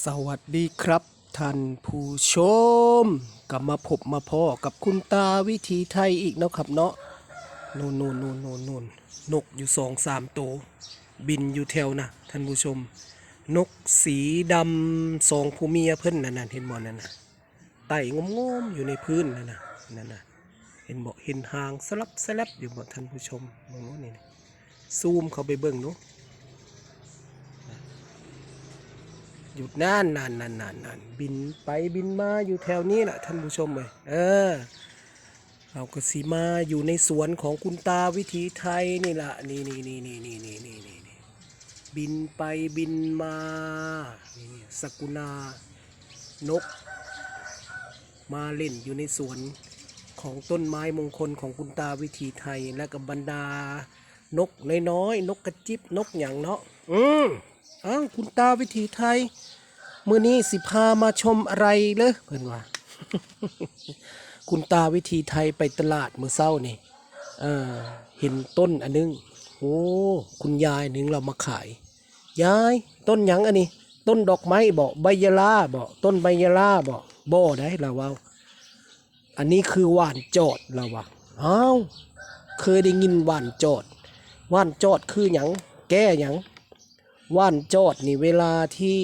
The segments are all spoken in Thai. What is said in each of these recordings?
สวัสดีครับท่านผู้ชมกลับมาพบมาพ่อกับคุณตาวิถีไทยอีกนะครับเนาะนูนนูนนูนนูนนูนนกอยู่สองสามตัวบินอยู่แถวนะท่านผู้ชม นกสีดำสองผู้เมียเพิ่นนั่นน่ะเห็นบ่นั่นน่ะไต่งมอยู่ในพื้นนั่นน่ะนั่นน่ะเห็นบ่เห็นหางสลับสลับอยู่บ่ท่านผู้ชมมองโน้นนี่ซูมเข้าไปเบิ่งเนาะ หยุดนั่นนั่นนั่นนั่นนั่นบินไปบินมาอยู่แถวนี้แหละท่านผู้ชมเลยเออเราก็สีมาอยู่ในสวนของคุณตาวิถีไทยนี่แหละนี่นี่นี่นี่นี่นี่นี่นี่นบินไปบินมานี่นี่สกุณานก มาเล่นอยู่ในสวนของต้นไม้มงคลของคุณตาวิถีไทยและกับบรรดานกน้อยๆนกกระจิบนกอย่างเนาะอืม อ้าวคุณตาวิถีไทย มือนี้สิพามาชมอะไรเลยเพื่อนว่า คุณตาวิถีไทยไปตลาดมือเศร้านี่เออเห็นต้นอันนึงโอ้คุณยายหนึ่งเรามาขาย ยายต้นหยังอันนี้ ต้นดอกไม้บอกใบยะลาบอกต้นใบยะลาบอกบ่ได้เราว่า อันนี้คือหวานจอดเราว่าอ้าวเคยได้ยินหวานจอดหวานจอดคือหยังแก้หยัง ว่านจอดนี่เวลาที่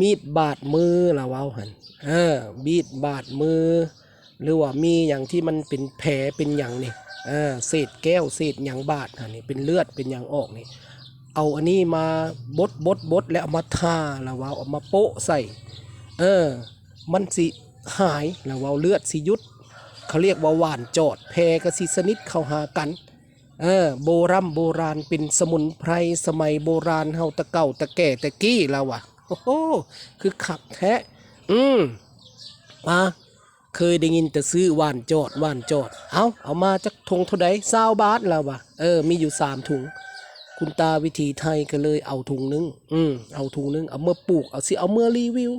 มีดบาดมือละเว้าหันเออมีดบาดมือ หรือว่ามีอย่างที่มันเป็นแผลเป็นอย่างนี่เออเศษแก้วเศษอย่างบาดหันนี่เป็นเลือดเป็นอย่างออกนี่เอาอันนี้มาบดบดบดแล้วเอามาทาละเว้าเอามาโปะใส่ เออ มันสิหายละเว้าเลือดสิยุดเขาเรียกว่าหว่านจอดแพรกสิสนิทเข้าหากัน เออโบรำโบราณเป็นสมุนไพรสมัยโบราณเฮาตะเก่าตะแก่ตะกี้แล้วอะโอ้โหคือขับแท้อืมมาเคยได้ยินแต่ซื้อว่านจอดว่านจอด เอาเอามาจากทงเท่าใดซาวบาทแล้ววะเออ มีอยู่สามถุง คุณตาวิธีไทยก็เลยเอาถุงนึง อืมเอาถุงนึง เอาเมื่อปลูก เอาสิ เอาเมื่อรีวิว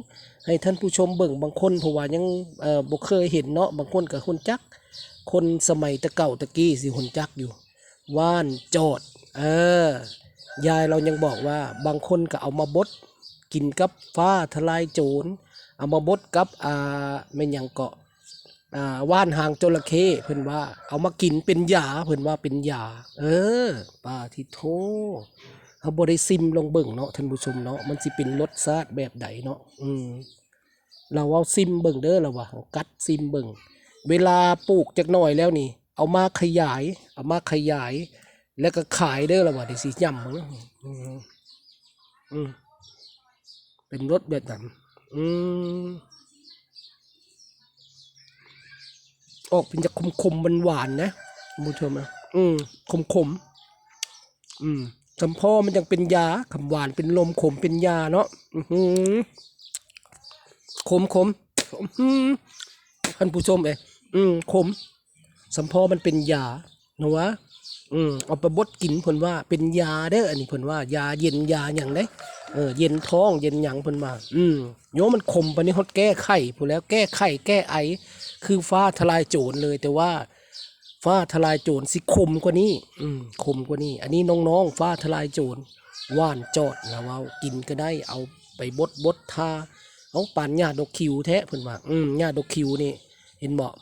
ให้ท่านผู้ชมเบิ่งบางคนเพราะว่ายัง เอ่อบ่เคยเห็นเนาะ บางคนกับคนจัก คนสมัยตะเก่าตะกี้สิคนจักอยู่ ว่านโจดเออยายเรายังบอกว่าบางคนก็เอามาบดกินกับฟ้าทลายโจรเอามาบดกับอ่าไม่นยังเกาะอ่าว่านหางจระเข้เพิ่นว่า เอามากินเป็นยาเพิ่นว่าเป็นยา เออป้าที่โทเขาบริซิมลงเบิ่งเนาะท่านผู้ชมเนาะมันสิเป็นรสชาติแบบใดเนาะอืมเราเอาซิมเบิ่งเด้อเราว่ากัดซิมเบิ่งเวลาปลูกจักหน่อยแล้วนี่ เอามาขยาย เอามาขยาย แล้วก็ขายเด้อละว่าเดี๋ยวสิย่ำมึงอืมอืมเป็นรสแบบนั้นอืมออกเป็นจะคมคมๆหวานนะคุณผู้ชมนะอืมคมคมๆอืมคำพ่อมันยังเป็นยาคำหวานเป็นลมขมเป็นยาเนาะอือหือขมขมๆอือหือท่านผู้ชมเอ้อืมขม สัมพอมันเป็นยานะวะอืมเอาไปบดกินพนว่าเป็นยาเด้ออันนี้พนว่ายาเย็นยาอย่างไดเออเย็นท้องเย็นหยังพนว่าอืมโยมันขมปนี้ฮอดแก้ไข้พูแล้วแก้ไข้แก้ไอ คือฟ้าทลายโจรเลยแต่ว่าฟ้าทลายโจรสิคมกว่านี้ อืมคมกว่านี้ อันนี้น้องๆฟ้าทลายโจรว่านจอดแล้วเอากินก็ได้เอาไปบดบดทาเอาปานหญ้าดอกคิวแท้เพิ่นว่าอืมหญ้าดอกคิวนี่เห็นบอก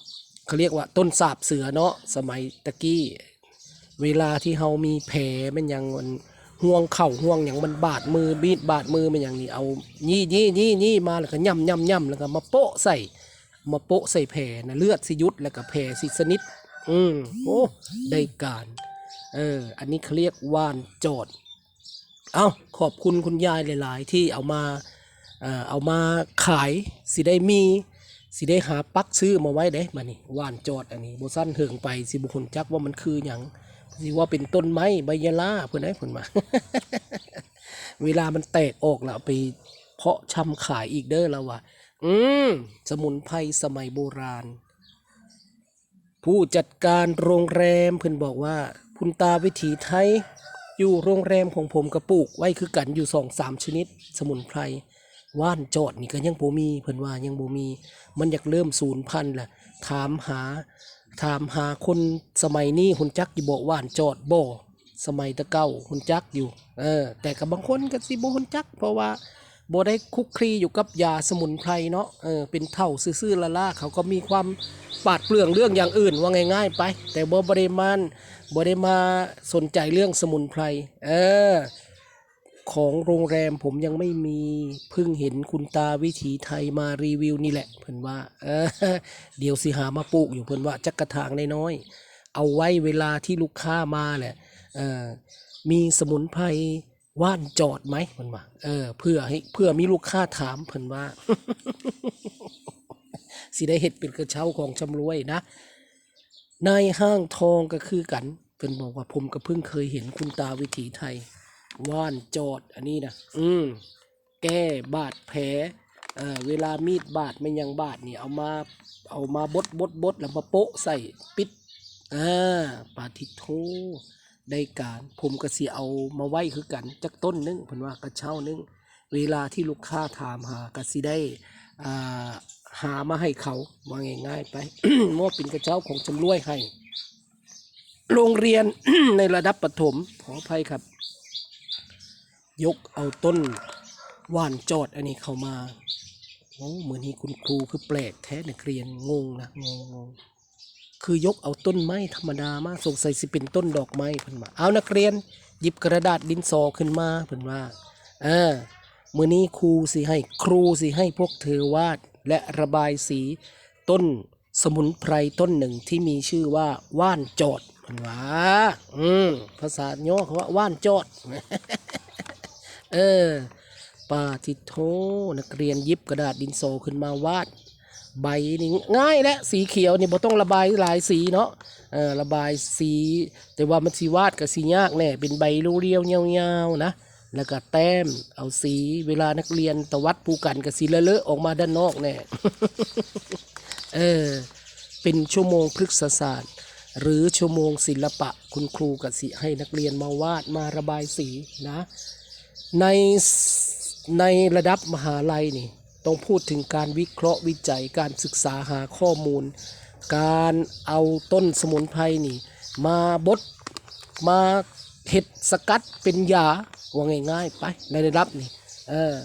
เขาเรียกว่าต้นสาบเสือเนาะสมัยตะกี้ เวลาที่เฮามีแผลมันยังมันห่วงเข่าห่วงอย่างมันบาดมือบีดบาดมือมันอย่างนี้เอายี่ยี่ยี่ยี่มาแล้วก็ย่ำย่ำย่ำแล้วก็มาโปะใส่ มาโปะใส่แผลนะเลือดสิยุดแล้วก็แผลสิสนิทอืมโอ้ได้การเอออันนี้เขาเรียกว่านโจดเอาขอบคุณคุณยายหลาย ๆ ที่เอามาเอ่อเอามาขายสิได้มี สิได้หาปักซื้อมาไว้เด้มานี่ว่านจอดอันนี้โบสั้นเถิงไปสิบุคคลจักว่ามันคืออย่างสิว่าเป็นต้นไม้ใบยะลาเพื่อนได้ผลมา เวลามันแตกออกแล้วไปเพาะชำขายอีกเด้อแล้วว่ะอืมสมุนไพรสมัยโบราณ ผู้จัดการโรงแรมเพิ่อนบอกว่า คุณตาวิถีไทย อยู่โรงแรมของผมกระปลูกไว้คือกันอยู่สองสามชนิด สมุนไพร ว่านจอดนี่ก็ยังบ่มีเพิ่นว่ายังบ่มี มันอยากเริ่มศูนย์พันธุ์แหละถามหา ถามหาคนสมัยนี้หุ่นจักอยู่บ่ว่านจอดบ่สมัยตะเก้าหุ่นจักอยู่ เออ แต่กับบางคนก็สิบ่หุ่นจัก เพราะว่าบ่ได้คุกคลีอยู่กับยาสมุนไพรเนาะเออเป็นเท่าซื่อๆละล่าเขาก็มีความปาดเปลืองเรื่องอย่างอื่นว่าง่ายๆไป แต่บ่บริมาณบ่ได้มาสนใจเรื่องสมุนไพรเออ ของโรงแรมผมยังไม่มีเพิ่งเห็นคุณตาวิถีไทยมารีวิวนี่แหละ เพิ่อนว่าเออเดี๋ยวสิหามาปลูกอยู่เพิ่อนว่าจักกระถางน้อยๆเอาไว้เวลาที่ลูกค้ามาแหละเออมีสมุนไพรว่านจอดไหมเพิ่อนว่าเออเพื่อให้เพื่อมีลูกค้าถามเพิ่อนว่า สิได้เห็ดเป็นกระเช้าของชำรวยนะนายห้างทองก็คือกันเพิ่นบอกว่าผมก็เพิ่งเคยเห็นคุณตาวิถีไทย ว่านจอดอันนี้นะอืมแก้บาดแผลเอ่อเวลามีดบาดไม่ยังบาดนี่เอามาเอามาบดบดบดแล้วมาโปะใส่ปิดอ่าปาทิโทได้การผมก็สิเอามาไว้คือกันจักต้นหนึงเพิ่นว่ากระเช้าหนึง เวลาที่ลูกค้าถามหาก็สิได้อ่าหามาให้เขาว่าง่ายๆไปมอบเป็นกระเช้าของจำรวยให้ โรงเรียนในระดับประถมขออภัยครับ ยกเอาต้นว่านจอดอันนี้เข้ามาโอ้เหมือนนี้คุณครูคือแปลกแท้นักเรียนงงนะงงงงคือยกเอาต้นไม้ธรรมดามาสงสัยสิเป็นต้นดอกไม้เพิ่นมาเอานักเรียนหยิบกระดาษดินสอขึ้นมาเพิ่นว่าเออมื้อนี้ครูสิให้ครูสิให้พวกเธอวาดและระบายสีต้นสมุนไพรต้นหนึ่งที่มีชื่อว่าว่านจอดเพิ่นว่าอืมภาษาย่อเขาว่าว่านจอด เออปาทิโทนักเรียนยิบกระดาษดินโซขึ้นมาวาดใบนี่ง่ายและสีเขียวนี่บ่ต้องระบายหลายสีเนาะเออระบายสี แต่ว่ามันสีวาดกับสียากแน่เป็นใบรูเรียวๆยาๆนะ แล้วก็แต้มเอาสีเวลานักเรียนตะวัดภูกันกับสีเลอะๆออกมาด้านนอกแน่เออเป็นชั่วโมงพฤกษศาสตร์ หรือชั่วโมงศิลปะคุณครูกับสิให้นักเรียนมาวาดมาระบายสีนะ ในในระดับมหาลัยนี่ต้องพูดถึงการวิเคราะห์วิจัยการศึกษาหาข้อมูล การเอาต้นสมุนไพรนี่มาบดมาเห็ดสกัดเป็นยาว่าง่ายๆไปในระดับนี่เออ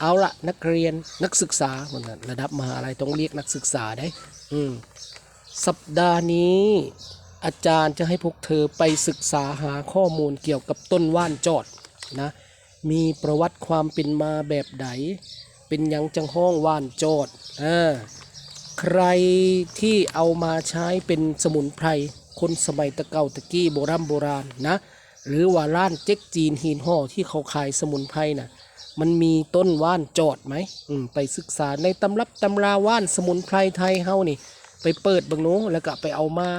เอาละนักเรียนนักศึกษาเหมันน่ะระดับมหาลัยต้องเรียกนักศึกษาได้อืมสัปดาห์นี้อาจารย์จะให้พวกเธอไปศึกษาหาข้อมูลเกี่ยวกับต้นว่านจอดนะ มีประวัติความเป็นมาแบบใดเป็นยังจังห้องว่านจอดอ่าใครที่เอามาใช้เป็นสมุนไพรคนสมัยตะเก่าตะกี้โบราณโบราณนะหรือว่าร้านเจ๊กจีนหินห่อที่เขาขายสมุนไพรน่ะมันมีต้นว่านจอดไหมอืมไปศึกษาในตำรับตำราว่านสมุนไพรไทยเฮานี่ ไปเปิดบังโน้แล้วก็ไปเอามา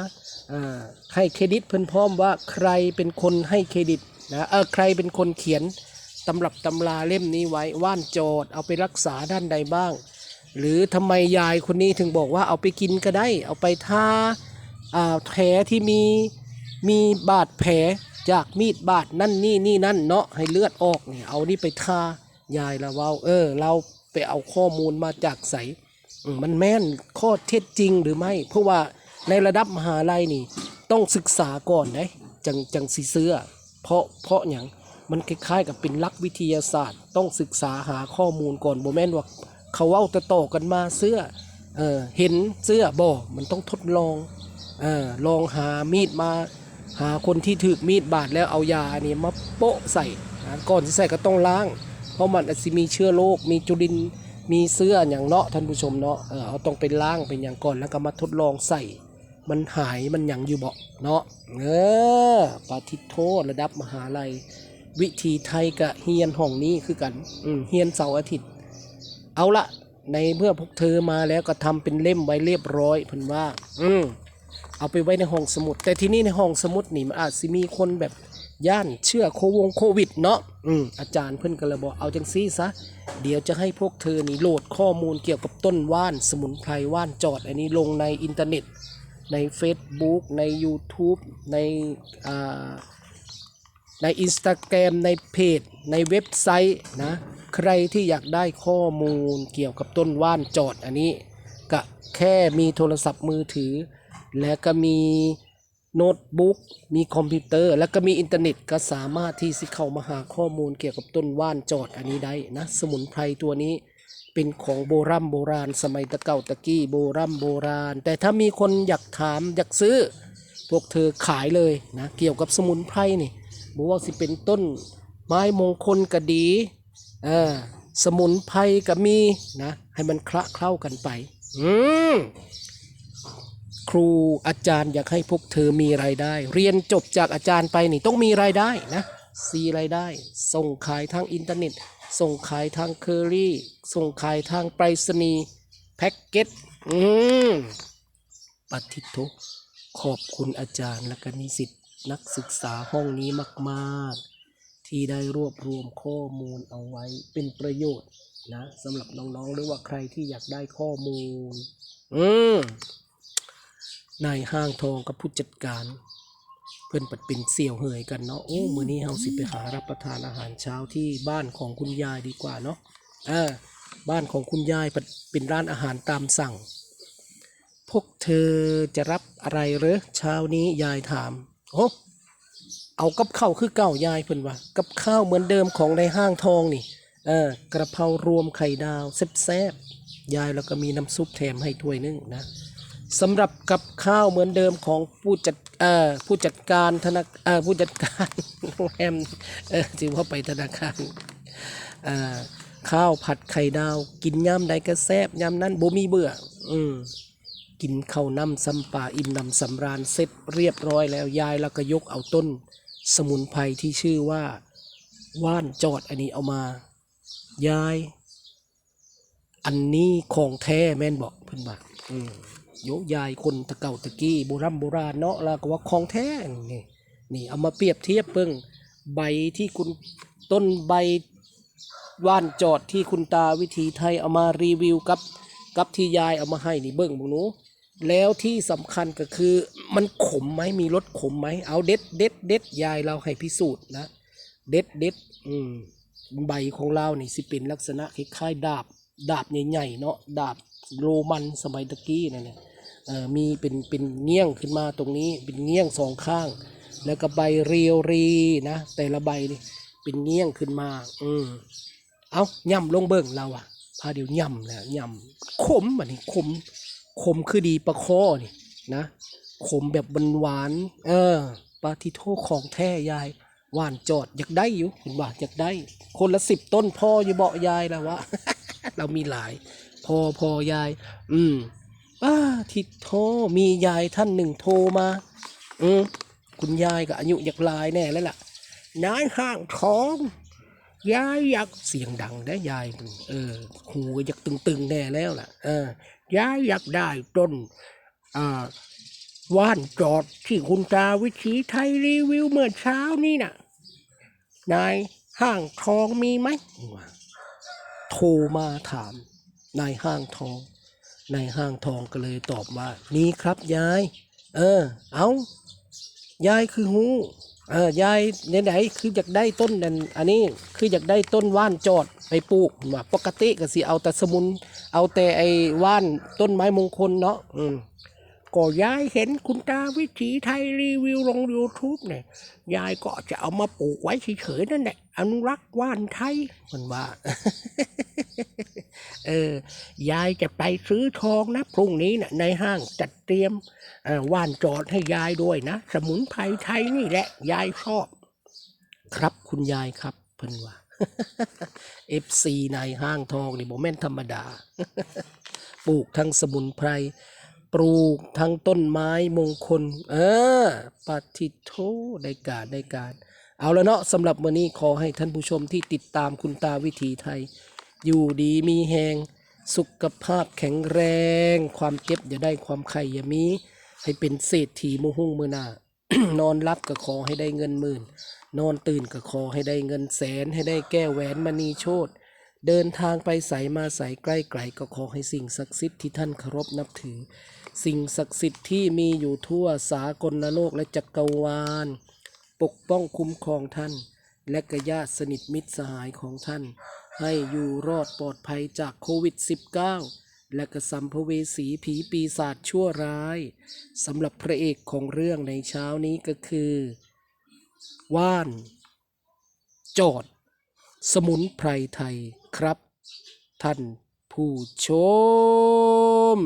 อ่าให้เครดิตเพิ่นพร้อมว่าใครเป็นคนให้เครดิตนะเออใครเป็นคนเขียน ตำรับตำราเล่มนี้ไว้ว่านโจดเอาไปรักษาด้านใดบ้าง หรือทำไมยายคนนี้ถึงบอกว่าเอาไปกินก็ได้ เอาไปทาแผลที่มีมีบาดแผลจากมีดบาดนั่นนี่นี่นั่นเนาะให้เลือดออกเนี่ยเอานี่ไปทายายละเว่าเออ เราไปเอาข้อมูลมาจากใสมมันแม่นข้อเท็จจริงหรือไม่ เพราะว่าในระดับมหาลัยนี่ ต้องศึกษาก่อนนะจังจังสีเสื้อ เพราะเพราะอย่าง มันคล้ายๆกับเป็นลักวิทยาศาสตร์ ต้องศึกษาหาข้อมูลก่อนโบแมนว่าเขาเว้าตะต่อๆกันมาเสื้อเออเห็นเสื้อบ่มันต้องทดลองเออลองหามีดมา หาคนที่ถือมีดบาดแล้วเอายาเนี่ยมาโปะใส่ก่อนที่ใส่ก็ต้องล้าง เพราะมันอาจจะมีเชื้อโรคมีจุลินมีเสื้ออย่างเนาะท่านผู้ชมเนาะเออเอาต้องไปล้างเป็นอย่างก่อนแล้วก็มาทดลองใส่ มันหายมันหยังอยู่เบาเนาะเออปาทิโทษระดับมหาลัย วิธีไทยกับเฮียนห้องนี้คือกัน อืเฮียนเสาร์อาทิตย์ เอาละในเมื่อพวกเธอมาแล้วก็ทำเป็นเล่มไว้เรียบร้อยเพิ่นว่า อืมเอาไปไว้ในห้องสมุด แต่ที่นี่ในห้องสมุดนี่มันอาจสิมีคนแบบย่านเชื่อโควงโควิดเนาะอืมอาจารย์เพิ่นก็เลยบอกเอาจังซี่ซะ เดี๋ยวจะให้พวกเธอนี่โหลดข้อมูลเกี่ยวกับต้นว่านสมุนไพรว่านจอดอันนี้ลงในอินเทอร์เน็ต ใน Facebook ใน YouTube ในอ่า ใน Instagram ในเพจ ในเว็บไซต์นะ ใครที่อยากได้ข้อมูลเกี่ยวกับต้นว่านจอดอันนี้ ก็แค่มีโทรศัพท์มือถือ และก็มีโน้ตบุ๊กมีคอมพิวเตอร์ แล้วก็มีอินเทอร์เน็ตก็สามารถที่สิเข้ามาหาข้อมูลเกี่ยวกับต้นว่านจอดอันนี้ได้นะ สมุนไพรตัวนี้เป็นของโบรโบราณ สมัยตะเก่าตะกี้โบรโบราณ แต่ถ้ามีคนอยากถามอยากซื้อ พวกเธอขายเลยนะ เกี่ยวกับสมุนไพรนี่ บอกว่าสิเป็นต้นไม้มงคลก็ดีเออสมุนไพรก็มีนะ ให้มันคละเคล้ากันไป อืมครูอาจารย์อยากให้พวกเธอมีรายได้ เรียนจบจากอาจารย์ไปนี่ต้องมีรายได้นะซีรายได้ ส่งขายทางอินเทอร์เน็ต ส่งขายทางเคอรี่ ส่งขายทางไปรษณีย์แพ็กเกจอืมปฏิทุขอบคุณอาจารย์และก็นิสิต นักศึกษาห้องนี้มาก ๆ ที่ได้รวบรวมข้อมูลเอาไว้เป็นประโยชน์นะสำหรับน้องๆหรือว่าใครที่อยากได้ข้อมูล อืมนายห้างทองกับผู้จัดการ เพื่อนปัดเป็นเสี่ยวเหยกันเนาะโอ้มื้อนี้เฮาสิไปหารับประทานอาหารเช้าที่บ้านของคุณยายดีกว่าเนาะเออบ้านของคุณยายปัดเป็นร้านอาหารตามสั่ง พวกเธอจะรับอะไรเหรอเช้านี้ยายถาม โอ้เอากับข้าวคือเก่ายายเพิ่นว่า กับข้าวเหมือนเดิมของในห้างทองนี่เออกระเพรารวมไข่ดาวแซ่บๆยายแล้วก็มีน้ำซุปแถมให้ถ้วยนึงนะสำหรับกับข้าวเหมือนเดิมของผู้จัดเอ่อผู้จัดการธนาเอ่อผู้จัดการโรงแรมเออถือว่าไปธนาคารเอ่อข้าวผัดไข่ดาว กินย่ำใดก็แซ่บย่ำนั้นบ่มีเบื่อ อืม กินข้าวน้ำซ้ำปลาอิ่มน้ำสำราญเสร็จเรียบร้อยแล้วยายแล้วก็ยกเอาต้น สมุนไพรที่ชื่อว่าว่านจอดอันนี้เอามา ยาย อันนี้ของแท้แม่นบอกเพิ่นบอกอืมโยยายคนตะเก่าตะกี้โบราณโบราณเนาะแล้วก็ว่าของแท้นี่นี่เอามาเปรียบเทียบเบิ่งใบที่คุณต้นใบว่านจอดที่คุณตาวิถีไทยเอามารีวิวกับกับที่ยายเอามาให้นี่เบิ่งบุหนู แล้วที่สำคัญก็คือมันขมไหมมีรสขมไหมเอาเด็ดเด็ดเด็ดยายเราให้พิสูจน์นะเด็ดเด็ดอืมใบของเรานี่สิเป็นลักษณะคล้ายๆดาบดาบใหญ่ๆเนาะดาบโรมันสมัยตะกี้นั่นแหละเอ่อมีเป็นเป็นเงี้ยงขึ้นมาตรงนี้เป็นเงี้ยงสองข้าง แล้วก็ใบเรียวรีนะแต่ละใบนี่เป็นเงี้ยงขึ้นมา อืมเอาย่ำลงเบิ่งเราอะพาเดี๋ยวย่ำนะย่ำขมอันนี้ขม ขมคือดีประคอนี่นะขมแบบหวานเออปลาทิโทของแท้ยายหวานจอดอยากได้อยู่เห็นว่าอยากได้ คนละสิบต้นพออยู่เบาะยายแล้ววะเรามีหลาย พอพอยาย อืมป้าทิโทมียายท่านหนึ่งโทรมา อืมคุณยายก็อายุอยากลายแน่แล้วล่ะนายห้างทอง ยายอยากเสียงดังได้ยายเออหูก็อยากตึงๆแน่แล้วล่ะเออยายอยากได้ต้นอ่าว่านจอดที่คุณตาวิถีไทยรีวิวเมื่อเช้านี่น่ะนายห้างทองมีไหมโทรมาถามนายห้างทองนายห้างทองก็เลยตอบว่านี่ครับยาย เออ เอา ยายคือหูเออยายไหนๆคืออยากได้ต้นนั่นอันนี้คืออยากได้ต้นว่านจอดไปปลูกว่าปกติก็สิเอาแต่สมุน เอาแต่ไอ้ว่านต้นไม้มงคลเนาะอืมก็ยายเห็นคุณตาวิถีไทยรีวิวลง YouTube เนี่ยยายก็จะเอามาปลูกไว้เฉยๆนั่นแหละอนุรักษ์ว่านไทยมันว่า เออยายจะไปซื้อทองนะพรุ่งนี้นะในห้างจัดเตรียมอว่านจอดให้ยายด้วยนะ สมุนไพรไทยนี่แหละ ยายชอบ ครับคุณยายครับเพิ่นว่า FC ในห้างทองนี่บ่แม่นธรรมดา ปลูกทั้งสมุนไพร ปลูกทั้งต้นไม้มงคล เออปฏิโทได้การได้การ เอาแล้วเนาะสำหรับวันนี้ขอให้ท่านผู้ชมที่ติดตามคุณตาวิถีไทย อยู่ดีมีแหงสุขภาพแข็งแรง ความเจ็บอย่าได้ความไข่อย่ามี ให้เป็นเศรษฐีมุหุ่งมือหนานอนรับก็ขอให้ได้เงินหมื่น นอนตื่นก็ขอให้ได้เงินแสน ให้ได้แก้วแหวนมณีโชตเดินทางไปใสมาใสใกล้ไกลก็ขอให้สิ่งศักดิ์สิทธิ์ที่ท่านเคารพนับถือ สิ่งศักดิ์สิทธิ์ที่มีอยู่ทั่วสากลโลกและจักรวาล ปกป้องคุ้มครองท่าน และกญาติสนิทมิตรสหายของท่าน ให้อยู่รอดปลอดภัยจากโควิด -19 และก็สัมภเวสีผีปีศาจชั่วร้ายสำหรับพระเอกของเรื่องในเช้านี้ก็คือ ว่านจอดสมุนไพรไทยครับ ท่านผู้ชม